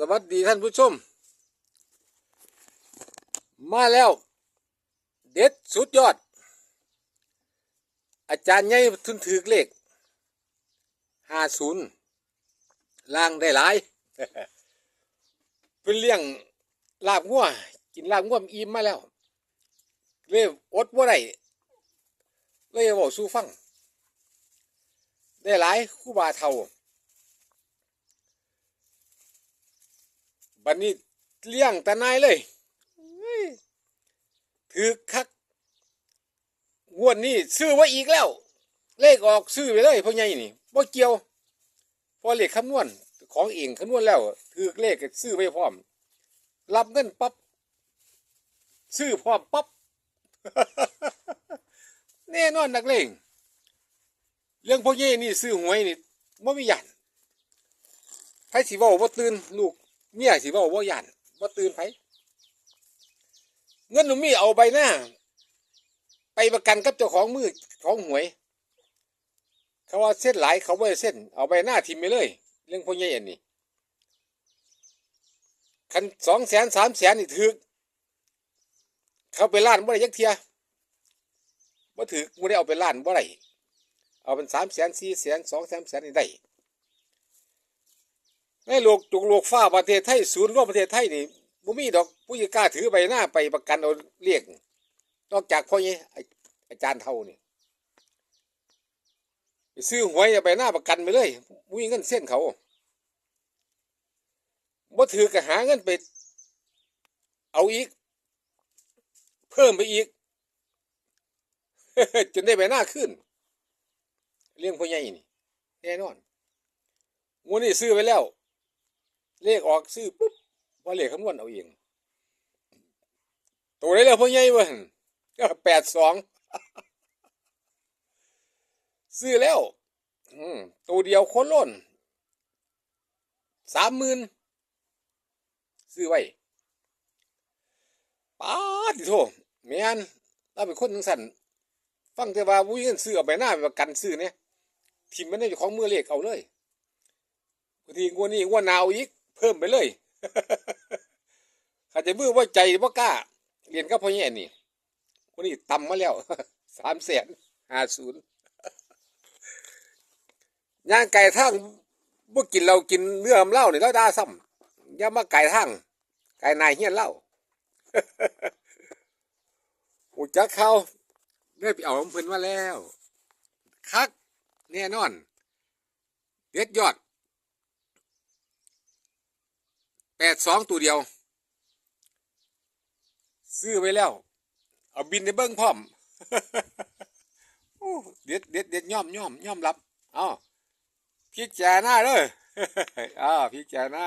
สวัสดีท่านผู้ชม มาแล้ว เด็ดสุดยอด อาจารย์ใหญ่ทุนถือเลขห้าศูนย์ล่างได้หลาย เป็นเลี้ยงลาบงัวกินลาบงัวอิ่มมาแล้วเลยอดว่าได้เลยบอกสู้ฟัง ได้หลายคู่บาเท่า บัดนี้เลี้ยงตานายเลยถือคักงวดนี้ซื้อไว้อีกแล้ว เลขออกซื้อไปเลยพ่อใหญ่นี่บ่เกี่ยวพอเลขคำนวณของเองคำนวณแล้วถือเลขก็ซื้อไปพร้อม รับเงินปั๊บซื้อพร้อมปั๊บแน่นอนนักเลงเรื่องพ่อใหญ่นี่ซื้อหวยนี่บ่มีหยันไผสิเว้าบ่ตื่นลูก เมียสิว่าว่าหยันว่าตื่นไผเงินหนูมีเอาใบหน้า ไปประกันกับเจ้าของมือของหวย เขาว่าเส้นหลายเขาไม่เส้น เอาใบหน้าทิมไปเลย เรื่องพวกนี้อันนี้คันสองแสนสามแสนนี่ถือเขาไปล้านบ่ได้ยักเทียบ่ถือบ่ได้เอาไปล้านบ่ได้เอาเป็นสามแสนสี่แสนสองแสนแสนนี่ได้ ในโลกจุกโลกฟ้าประเทศไทยศูนย์รวมประเทศไทยนี่บ่มีดอกผู้จะกล้าถือใบหน้าไปประกันเอาเรียก นอกจากพ่อนี้อาจารย์เท่านี่ซื้อหวยใบหน้าประกันไปเลยบ่มีเงินเส้นเขาบ่ถือก็หาเงินไป เอาอีก เพิ่มไปอีก จนได้ใบหน้าขึ้นเลี้ยงพ่อใหญ่นี่แน่นอนงวดนี้ซื้อไปแล้ว เลขออกซื้อปุ๊บพอเลขคำนวณเอาเองตัวได้แล้วพ่อใหญ่เว้ยก็แปดสองซื้อแล้วตัวเดียวโคนล้นสามหมื่นซื้อไว้ป้าดโทแม่นเราเป็นคนทังสันฟังแต่ว่าวุ้ยเงินซื้อเอาไปหน้าไปประกันซื้อเนี่ยทิมมันได้อยู่ของมือเลขเอาเลยบางทีงวดนี้งวดนาวอีก เพิ่มไปเลยขาจจะมือว่าใจว่ากล้าเรียนกับพ่อแย่นี่วันนี้ต่ำมาแล้วสามแสนห้าศูนย์ย่างไก่ทางบ่กินเรากินเนื้อมเหล้าเนี่ยแล้วด่าซ้ำย่ามาไก่ทางไก่นายเฮียนเหล้าอ้จักเขาได้ไปเอาของเพิ่นมาแล้ว คักแน่นอน เด็ดยอด แป ดสองตัวเดียว ซื้อไว้แล้ว เอาบินในเบิ้งพร้อมเด็ดเด็ดเด็ดย่อมย่อมย่อมรับอ้าพิจารณาเด้ออ้าวพิจารณา